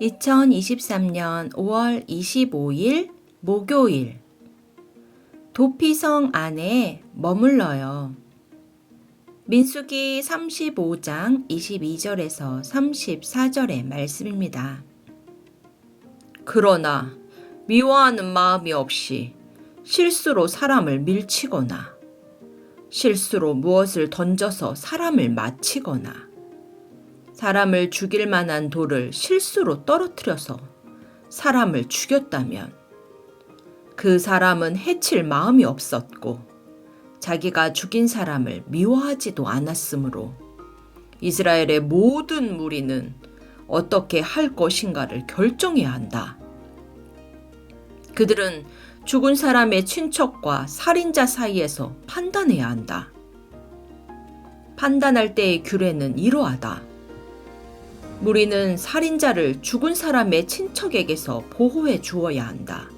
2023년 5월 25일 목요일 도피성 안에 머물러요. 민수기 35장 22절에서 34절의 말씀입니다. 그러나 미워하는 마음이 없이 실수로 사람을 밀치거나 실수로 무엇을 던져서 사람을 맞히거나 사람을 죽일 만한 돌을 실수로 떨어뜨려서 사람을 죽였다면 그 사람은 해칠 마음이 없었고 자기가 죽인 사람을 미워하지도 않았으므로 이스라엘의 모든 무리는 어떻게 할 것인가를 결정해야 한다. 그들은 죽은 사람의 친척과 살인자 사이에서 판단해야 한다. 판단할 때의 규례는 이러하다. 무리는 살인자를 죽은 사람의 친척에게서 보호해 주어야 한다.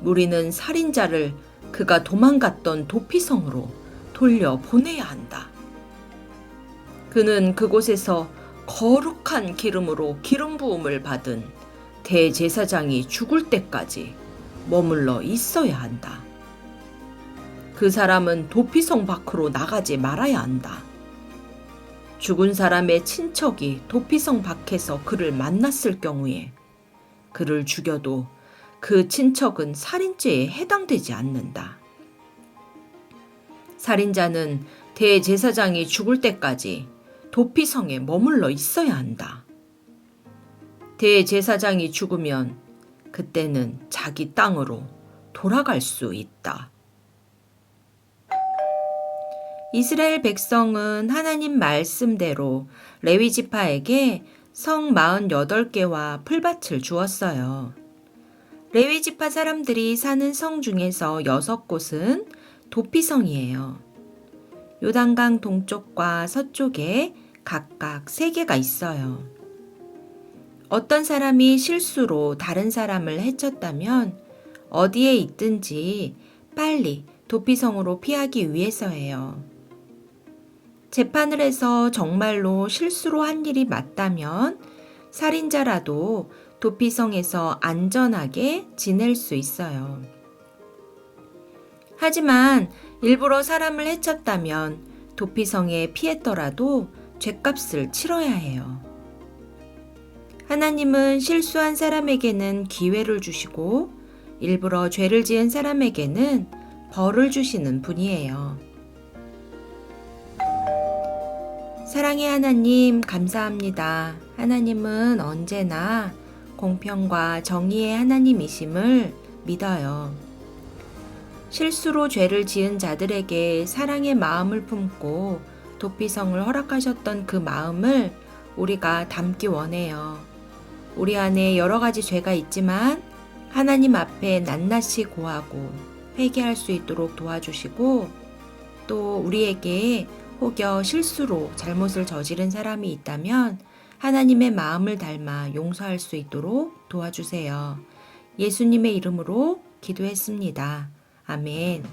무리는 살인자를 그가 도망갔던 도피성으로 돌려 보내야 한다. 그는 그곳에서 거룩한 기름으로 기름 부음을 받은 대제사장이 죽을 때까지 머물러 있어야 한다. 그 사람은 도피성 밖으로 나가지 말아야 한다. 죽은 사람의 친척이 도피성 밖에서 그를 만났을 경우에 그를 죽여도 그 친척은 살인죄에 해당되지 않는다. 살인자는 대제사장이 죽을 때까지 도피성에 머물러 있어야 한다. 대제사장이 죽으면 그때는 자기 땅으로 돌아갈 수 있다. 이스라엘 백성은 하나님 말씀대로 레위 지파에게 성 48개와 풀밭을 주었어요. 레위 지파 사람들이 사는 성 중에서 여섯 곳은 도피성이에요. 요단강 동쪽과 서쪽에 각각 세 개가 있어요. 어떤 사람이 실수로 다른 사람을 해쳤다면 어디에 있든지 빨리 도피성으로 피하기 위해서예요. 재판을 해서 정말로 실수로 한 일이 맞다면 살인자라도 도피성에서 안전하게 지낼 수 있어요. 하지만 일부러 사람을 해쳤다면 도피성에 피했더라도 죄값을 치러야 해요. 하나님은 실수한 사람에게는 기회를 주시고 일부러 죄를 지은 사람에게는 벌을 주시는 분이에요. 사랑의 하나님, 감사합니다. 하나님은 언제나 공평과 정의의 하나님이심을 믿어요. 실수로 죄를 지은 자들에게 사랑의 마음을 품고 도피성을 허락하셨던 그 마음을 우리가 담기 원해요. 우리 안에 여러 가지 죄가 있지만 하나님 앞에 낱낱이 고하고 회개할 수 있도록 도와주시고 또 우리에게 혹여 실수로 잘못을 저지른 사람이 있다면 하나님의 마음을 닮아 용서할 수 있도록 도와주세요. 예수님의 이름으로 기도했습니다. 아멘.